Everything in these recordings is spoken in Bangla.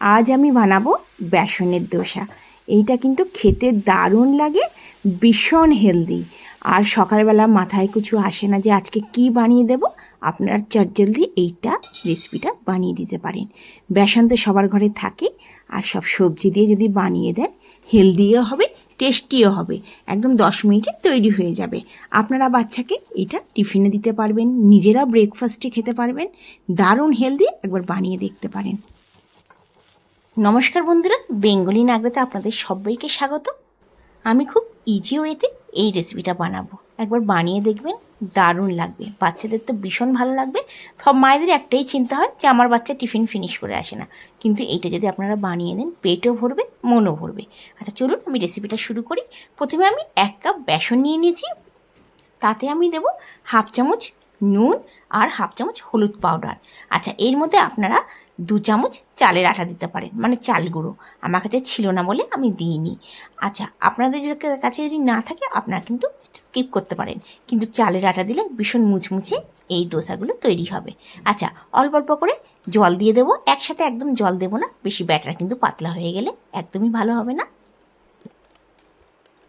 আজ আমি বানাবো বেসনের দোসা। এইটা কিন্তু খেতে দারুণ লাগে, ভীষণ হেলদি আর সকালবেলা মাথায় কিছু আসে না যে আজকে কি বানিয়ে দেব, আপনারা চটজলদি এইটা রেসিপিটা বানিয়ে দিতে পারেন। বেসন তো সবার ঘরে থাকে, আর সব সবজি দিয়ে যদি বানিয়ে দেন হেলদিও হবে টেস্টিও হবে, একদম দশ মিনিটে তৈরি হয়ে যাবে। আপনারা বাচ্চাকে এটা টিফিনে দিতে পারবেন, নিজেরা ব্রেকফাস্টে খেতে পারবেন, দারুণ হেলদি একবার বানিয়ে দেখতে পারেন। নমস্কার বন্ধুরা, বেঙ্গলি নাগরাতে আপনাদের সবাইকে স্বাগত। আমি খুব ইজি ওয়েতে এই রেসিপিটা বানাবো। একবার বানিয়ে দেখবেন, দারুণ লাগবে। বাচ্চাদের তো ভীষণ ভালো লাগবে। সব মায়েদের একটাই চিন্তা হয় যে, আমার বাচ্চা টিফিন ফিনিশ করে আসে না। কিন্তু এইটা যদি আপনারা বানিয়ে দেন, পেটও ভরবে, মনও ভরবে। আচ্ছা চলুন আমি রেসিপিটা শুরু করি। প্রথমে আমি এক কাপ বেসন নিয়ে নিয়েছি। তাতে আমি দেব হাফ চামচ নুন আর হাফ চামচ হলুদ পাউডার। আচ্ছা এর মধ্যে আপনারা দু চামচ চালের আটা দিতে পারেন মানে চাল গুঁড়ো। আমার কাছে ছিল না বলে আমি দিইনি। আচ্ছা আপনাদের কাছে যদি না থাকে, আপনারা কিন্তু স্কিপ করতে পারেন। কিন্তু চালের আটা দিলে ভীষণ মুচমুচে এই দোসাগুলো তৈরি হবে। আচ্ছা অল্প অল্প করে জল দিয়ে দেবো। একসাথে একদম জল দেবো না, বেশি ব্যাটার কিন্তু পাতলা হয়ে গেলে একদমই ভালো হবে না।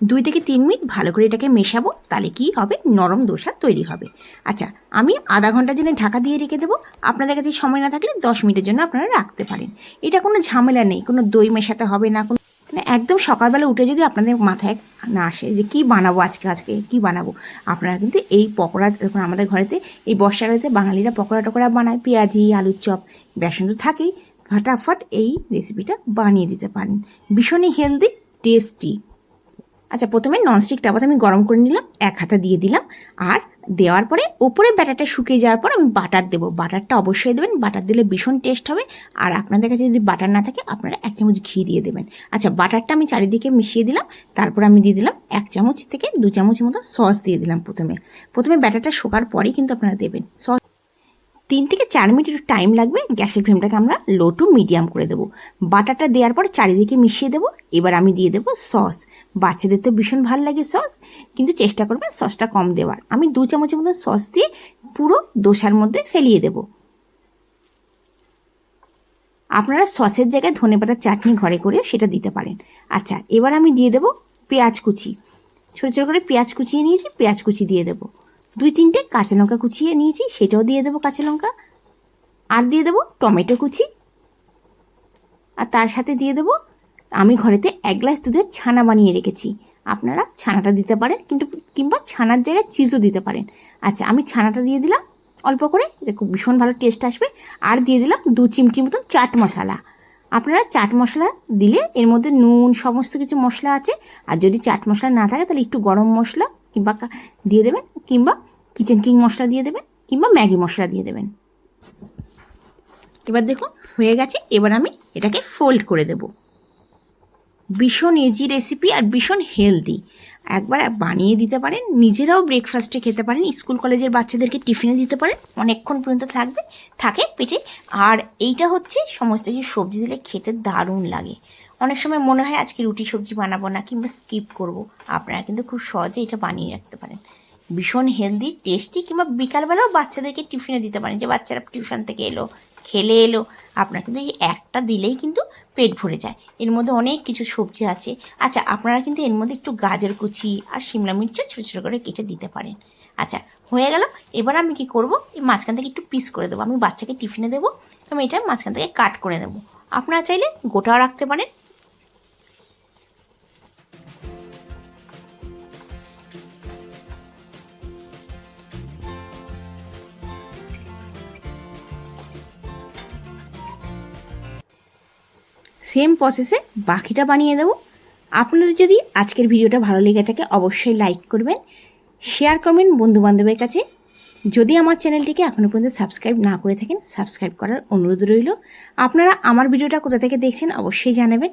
দুই থেকে তিন মিনিট ভালো করে এটাকে মেশাবো, তাহলে কি হবে? নরম দোসা তৈরি হবে। আচ্ছা আমি আধা ঘণ্টার জন্য ঢাকা দিয়ে রেখে দেবো। আপনাদের কাছে সময় না থাকলে দশ মিনিটের জন্য আপনারা রাখতে পারেন। এটা কোনো ঝামেলা নেই, কোনো দই মেশাতে হবে না, কোনো মানে একদম সকালবেলা উঠে যদি আপনাদের মাথায় না আসে যে কী বানাবো আজকে আজকে কী বানাবো, আপনারা কিন্তু এই পকোড়া, দেখুন আমাদের ঘরেতে এই বর্ষাকালেতে বাঙালিরা পকোড়া টকোড়া বানায়, পেঁয়াজি, আলুর চপ, বেসন তো থাকেই। ফাটাফাট এই রেসিপিটা বানিয়ে দিতে পারেন। ভীষণই হেলদি টেস্টি আচ্ছা প্রথমে ননস্টিক টাবাতে আমি গরম করে নিলাম, এক হাতা দিয়ে দিলাম, আর দেওয়ার পরে ওপরে ব্যাটারটা শুকিয়ে যাওয়ার পর আমি বাটার দেবো। বাটারটা অবশ্যই দেবেন বাটার দিলে ভীষণ টেস্ট হবে, আর আপনাদের কাছে যদি বাটার না থাকে, আপনারা এক চামচ ঘি দিয়ে দেবেন। আচ্ছা বাটারটা আমি চারিদিকে মিশিয়ে দিলাম, তারপর আমি দিয়ে দিলাম এক চামচ থেকে দু চামচ মতো সস দিয়ে দিলাম প্রথমে। প্রথমে ব্যাটারটা শোকার পরেই কিন্তু আপনারা দেবেন। সস তিন থেকে চার মিনিট একটু টাইম লাগবে, গ্যাসের ফ্লেমটাকে আমরা লো টু মিডিয়াম করে দেবো। বাটারটা দেওয়ার পর চারিদিকে মিশিয়ে দেবো, এবার আমি দিয়ে দেবো সস বাচ্চাদের তো ভীষণ ভালো লাগে সস কিন্তু চেষ্টা করবেন সসটা কম দেওয়ার। আমি দু চামচের মতো সস দিয়ে পুরো দোসার মধ্যে ফেলিয়ে দেব। আপনারা সসের জায়গায় ধনে পাতার চাটনি ঘরে করে সেটা দিতে পারেন। আচ্ছা এবার আমি দিয়ে দেবো পেঁয়াজ কুচি। ছোটো ছোটো করে পেঁয়াজ কুচিয়ে নিয়েছি, পেঁয়াজ কুচি দিয়ে দেবো। দুই তিনটে কাঁচা লঙ্কা কুচিয়ে নিয়েছি, সেটাও দিয়ে দেবো কাঁচা লঙ্কা। আর দিয়ে দেবো টমেটো কুচি। আর তার সাথে দিয়ে দেবো, আমি ঘরেতে এক গ্লাস দুধের ছানা বানিয়ে রেখেছি। আপনারা ছানাটা দিতে পারেন, কিন্তু কিংবা ছানার জায়গায় চিজও দিতে পারেন। আচ্ছা আমি ছানাটা দিয়ে দিলাম, অল্প করে এটা খুব ভীষণ ভালো টেস্ট আসবে। আর দিয়ে দিলাম দু চিমটি মতন চাট মশলা। আপনারা চাট মশলা দিলে এর মধ্যে নুন, সমস্ত কিছু মশলা আছে। আর যদি চাট মশলা না থাকে, তাহলে একটু গরম মশলা কিংবা দিয়ে দেবেন কিংবা কিচেন কিং মশলা দিয়ে দেবেন কিংবা ম্যাগি মশলা দিয়ে দেবেন। এবার দেখুন, হয়ে গেছে, এবার আমি এটাকে ফোল্ড করে দেব। ভীষণ ইজি রেসিপি আর ভীষণ হেলদি একবার বানিয়ে দিতে পারেন, নিজেরাও ব্রেকফাস্টে খেতে পারেন স্কুল কলেজের বাচ্চাদেরকে টিফিনে দিতে পারেন, অনেকক্ষণ পর্যন্ত থাকবে, থাকে পেটে। আর এইটা হচ্ছে সমস্ত কিছু সবজি দিলে খেতে দারুণ লাগে। অনেক সময় মনে হয় আজকে রুটি সবজি বানাবো না কিংবা স্কিপ করব। আপনারা কিন্তু খুব সহজে এটা বানিয়ে রাখতে পারেন। ভীষণ হেলদি টেস্টি কিংবা বিকালবেলাও বাচ্চাদেরকে টিফিনে দিতে পারেন। যে বাচ্চারা টিউশন থেকে এলো, খেলে এলো, আপনার কিন্তু এই একটা দিলেই কিন্তু পেট ভরে যায়। এর মধ্যে অনেক কিছু সবজি আছে। আচ্ছা আপনারা কিন্তু এর মধ্যে একটু গাজর কুচি আর শিমলা মির্চও ছোটো ছোটো করে কেটে দিতে পারেন। আচ্ছা হয়ে গেল। এবার আমি কি করব? এই মাঝখান থেকে একটু পিস করে দেবো। আমি বাচ্চাকে টিফিনে দেবো। আমি এটা মাঝখান থেকে কাট করে দেবো। আপনারা চাইলে গোটাও রাখতে পারেন। সেম প্রসেসে বাকিটা বানিয়ে দেবো। আপনাদের যদি আজকের ভিডিওটা ভালো লেগে থাকে, অবশ্যই লাইক করবেন শেয়ার করবেন বন্ধুবান্ধবের কাছে। যদি আমার চ্যানেলটিকে এখনও পর্যন্ত সাবস্ক্রাইব না করে থাকেন সাবস্ক্রাইব করার অনুরোধ রইল। আপনারা আমার ভিডিওটা কোথা থেকে দেখছেন, অবশ্যই জানাবেন।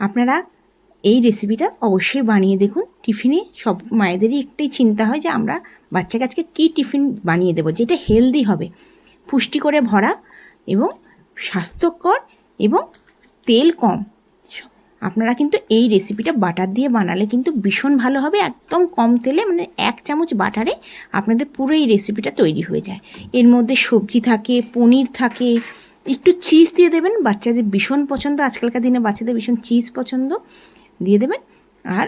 আপনারা এই রেসিপিটা অবশ্যই বানিয়ে দেখুন। টিফিনে সব মায়েদেরই একটাই চিন্তা হয় যে আমরা বাচ্চাকে আজকে কী টিফিন বানিয়ে দেবো, যেটা হেলদি হবে। পুষ্টি করে ভরা এবং স্বাস্থ্যকর এবং তেল কম। আপনারা কিন্তু এই রেসিপিটা বাটার দিয়ে বানালে কিন্তু ভীষণ ভালো হবে, একদম কম তেলে মানে এক চামচ বাটারে আপনাদের পুরো এই রেসিপিটা তৈরি হয়ে যায়। এর মধ্যে সবজি থাকে, পনির থাকে, একটু চিজ দিয়ে দেবেন, বাচ্চাদের ভীষণ পছন্দ, আজকালকার দিনে বাচ্চাদের ভীষণ চিজ পছন্দ, দিয়ে দেবেন। আর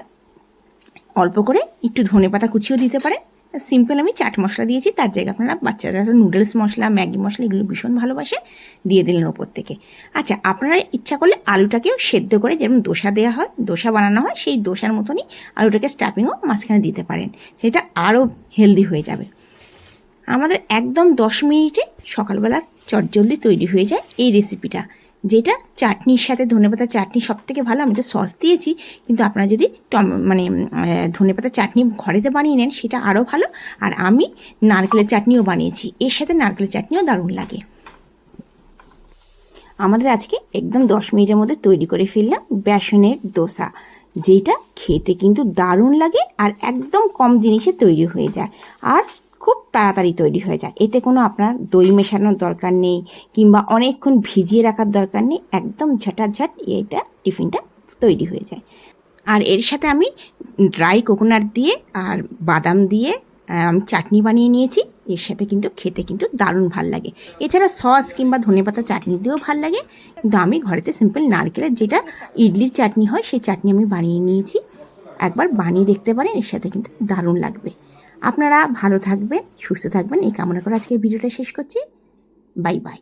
অল্প করে একটু ধনে পাতা কুচিও দিতে পারেন। সিম্পল আমি চাট মশলা দিয়েছি, তার জায়গায় আপনারা বাচ্চারা নুডলস মশলা, ম্যাগি মশলা এগুলো ভীষণ ভালোবাসে, দিয়ে দিলেন ওপর থেকে। আচ্ছা আপনারা ইচ্ছা করলে আলুটাকেও সেদ্ধ করে যেমন দোসা দেওয়া হয়, দোসা বানানো হয়, সেই দোসার মতনই আলুটাকে স্টাফিংও মাঝখানে দিতে পারেন। সেটা আরও হেলদি হয়ে যাবে। আমাদের একদম দশ মিনিটে সকালবেলা চটজলদি তৈরি হয়ে যায় এই রেসিপিটা যেটা চাটনির সাথে ধনেপাতা চাটনি সব থেকে ভালো, আমি তো সস দিয়েছি, কিন্তু আপনারা যদি টম মানে ধনেপাতা চাটনি ঘরেতে বানিয়ে নেন, সেটা আরও ভালো। আর আমি নারকেলের চাটনিও বানিয়েছি, এর সাথে নারকেলের চাটনিও দারুণ লাগে। আমাদের আজকে একদম দশ মিনিটের মধ্যে তৈরি করে ফেললাম বেসনের দোসা, যেটা খেতে কিন্তু দারুণ লাগে আর একদম কম জিনিসে তৈরি হয়ে যায়। আর খুব তাড়াতাড়ি তৈরি হয়ে যায়। এতে কোনো আপনার দই মেশানোর দরকার নেই কিংবা অনেকক্ষণ ভিজিয়ে রাখার দরকার নেই। একদম ঝাঁটাঝাট এটা টিফিনটা তৈরি হয়ে যায়। আর এর সাথে আমি ড্রাই কোকোনাট দিয়ে আর বাদাম দিয়ে আমি চাটনি বানিয়ে নিয়েছি। এর সাথে কিন্তু খেতে কিন্তু দারুণ ভালো লাগে। এছাড়া সস কিংবা ধনেপাতা চাটনি দিয়েও ভালো লাগে। কিন্তু আমি ঘরেতে সিম্পল নারকেলের যেটা ইডলির চাটনি হয়, সেই চাটনি আমি বানিয়ে নিয়েছি। একবার বানিয়ে দেখতে পারেন, এর সাথে কিন্তু দারুণ লাগবে। আপনারা ভালো থাকবেন সুস্থ থাকবেন। এই কামনা করে আজকে ভিডিওটা শেষ করছি। Bye bye.